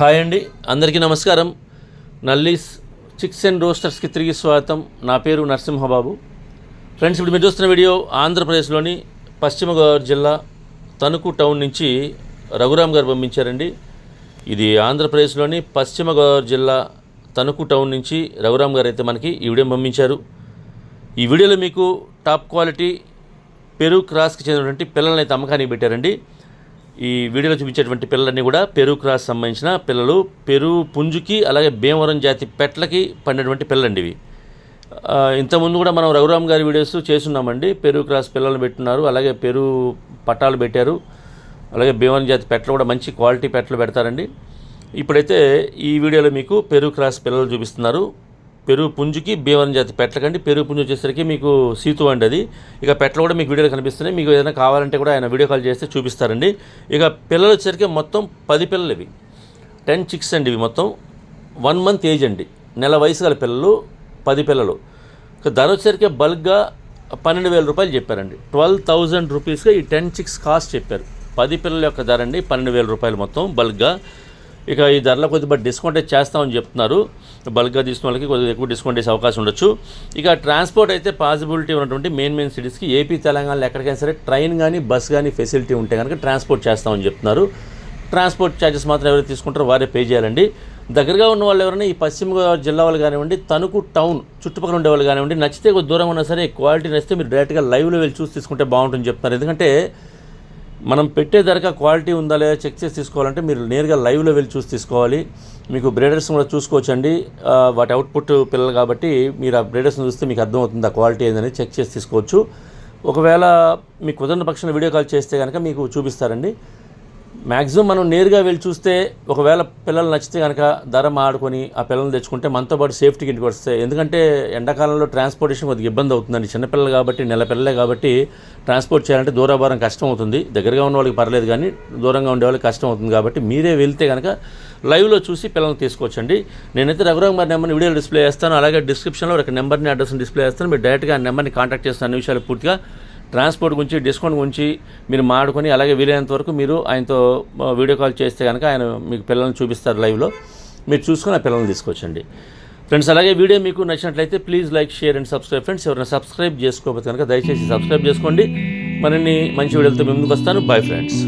Hi అండి అందరికీ నమస్కారం. నల్లీస్ చిక్స్ అండ్ రోస్టర్స్కి తిరిగి స్వాగతం. నా పేరు నరసింహబాబు. ఫ్రెండ్స్ ఇప్పుడు మీరు చూస్తున్న వీడియో ఆంధ్రప్రదేశ్లోని పశ్చిమ గోదావరి జిల్లా తణుకు టౌన్ నుంచి రఘురామ్ గారు పంపించారండి. ఇది ఆంధ్రప్రదేశ్లోని పశ్చిమ గోదావరి జిల్లా తణుకు టౌన్ నుంచి రఘురామ్ గారు అయితే మనకి ఈ వీడియో పంపించారు. ఈ వీడియోలో మీకు టాప్ క్వాలిటీ పెరు క్రాస్కి చెందినటువంటి పిల్లల్ని అయితే అమ్మకానికి పెట్టారండి. ఈ వీడియోలో చూపించేటువంటి పిల్లలన్నీ కూడా పెరు క్రాస్ సంబంధించిన పిల్లలు. పెరు పుంజుకి అలాగే భీమవరం జాతి పెట్లకి పడినటువంటి పిల్లలండి ఇవి. ఇంతకుముందు కూడా మనం రఘురామ్ గారి వీడియోస్ చేస్తున్నామండి. పెరు క్రాస్ పిల్లలు పెట్టున్నారు. అలాగే పెరు పట్టాలు పెట్టారు. అలాగే భీమవరం జాతి పెట్టలు కూడా మంచి క్వాలిటీ పెట్టలు పెడతారండి. ఇప్పుడైతే ఈ వీడియోలో మీకు పెరు క్రాస్ పిల్లలు చూపిస్తున్నారు. పెరుగు పుంజుకి బీవరం జాతి పెట్టకండి. పెరుగు పుంజు వచ్చేసరికి మీకు సీతు అండి అది ఇక పెట్టలు కూడా మీకు వీడియోలో కనిపిస్తున్నాయి. మీకు ఏదైనా కావాలంటే కూడా ఆయన వీడియో కాల్ చేస్తే చూపిస్తారండి. ఇక పిల్లలు వచ్చేసరికి మొత్తం పది పిల్లలు ఇవి. టెన్ చిక్స్ అండి ఇవి మొత్తం. వన్ మంత్ ఏజ్ అండి. నెల వయసు గల పిల్లలు పది పిల్లలు. ఇక ధర వచ్చేసరికి బల్క్గా పన్నెండు వేల రూపాయలు చెప్పారండి. ట్వెల్వ్ థౌజండ్ రూపీస్గా ఈ టెన్ చిక్స్ కాస్ట్ చెప్పారు. పది పిల్లల యొక్క ధర అండి పన్నెండు వేల రూపాయలు మొత్తం బల్క్గా. ఇక ఈ ధరలో కొద్దిగా డిస్కౌంట్ అయితే చేస్తామని చెప్తున్నారు. బల్క్గా తీసుకున్న వాళ్ళకి కొద్దిగా ఎక్కువ డిస్కౌంట్ చేసే అవకాశం ఉండొచ్చు. ఇక ట్రాన్స్పోర్ట్ అయితే పాసిబిలిటీ ఉన్నటువంటి మెయిన్ మెయిన్ సిటీస్కి ఏపీ తెలంగాణలో ఎక్కడికైనా సరే ట్రైన్ కానీ బస్ కానీ ఫెసిలిటీ ఉంటే కనుక ట్రాన్స్పోర్ట్ చేస్తామని చెప్తున్నారు. ట్రాన్స్పోర్ట్ ఛార్జెస్ మాత్రం ఎవరైతే తీసుకుంటారో వారే పే చేయాలండి. దగ్గరగా ఉన్న వాళ్ళు ఎవరైనా ఈ పశ్చిమ గోదావరి జిల్లా వాళ్ళు కానివ్వండి తణుకు టౌన్ చుట్టుపక్కల ఉండే వాళ్ళు కానివ్వండి నచ్చితే దూరం ఉన్నా సరే క్వాలిటీ నచ్చితే మీరు డైరెక్ట్గా లైవ్లో వెళ్ళి చూసి తీసుకుంటే బాగుంటుందని చెప్తున్నారు. ఎందుకంటే మనం పెట్టే ధరక క్వాలిటీ ఉందా లేదా చెక్ చేసి తీసుకోవాలంటే మీరు నేరుగా లైవ్లో వెళ్ళి చూసి తీసుకోవాలి. మీకు బ్రేడర్స్ కూడా చూసుకోవచ్చండి. వాటి అవుట్పుట్ పిల్లలు కాబట్టి మీరు ఆ బ్రేడర్స్ని చూస్తే మీకు అర్థమవుతుంది ఆ క్వాలిటీ ఏందని చెక్ చేసి తీసుకోవచ్చు. ఒకవేళ మీకు కుదరని పక్షాన వీడియో కాల్ చేస్తే కనుక మీకు చూపిస్తారండి. మ్యాక్సిమం మనం నేరుగా వెళ్ళి చూస్తే ఒకవేళ పిల్లలు నచ్చితే కనుక ధర మాడుకొని ఆ పిల్లల్ని తెచ్చుకుంటే మనతో పాటు సేఫ్టీకి ఇంటికి వస్తాయి. ఎందుకంటే ఎండాకాలంలో ట్రాన్స్పోర్టేషన్ కొద్దిగా ఇబ్బంది అవుతుందండి. చిన్నపిల్లలు కాబట్టి నెల పిల్లలే కాబట్టి ట్రాన్స్పోర్ట్ చేయాలంటే దూరాభారం కష్టం అవుతుంది దగ్గరగా ఉన్న వాళ్ళకి పర్లేదు కానీ దూరంగా ఉండే వాళ్ళకి కష్టం అవుతుంది కాబట్టి మీరే వెళ్తే కనుక లైవ్లో చూసి పిల్లల్ని తీసుకోవచ్చండి. నేనైతే రఘురామ్ గారి నెంబర్ని వీడియో డిస్ప్లే చేస్తాను. అలాగే డిస్క్రిప్షన్లో ఒక నెంబర్ని అడ్రస్ని డిస్ప్లే చేస్తాను. మీరు డైరెక్ట్గా ఆ నెంబర్ని కాంటాక్ట్ చేస్తాను అన్ని విషయాలు పూర్తిగా ట్రాన్స్పోర్ట్ గురించి డిస్కౌంట్ గురించి మీరు మాడుకొని అలాగే వీలైనంత వరకు మీరు ఆయనతో వీడియో కాల్ చేస్తే కనుక ఆయన మీకు పిల్లల్ని చూపిస్తారు లైవ్లో. మీరు చూసుకొని ఆ పిల్లల్ని తీసుకొచ్చండి. ఫ్రెండ్స్ అలాగే వీడియో మీకు నచ్చినట్లయితే please like share and subscribe. Friends ఎవరైనా సబ్స్క్రైబ్ చేసుకోకపోతే కనుక దయచేసి సబ్స్క్రైబ్ చేసుకోండి. మరిన్ని మంచి వీడియోలతో ముందుకు వస్తాను. Bye friends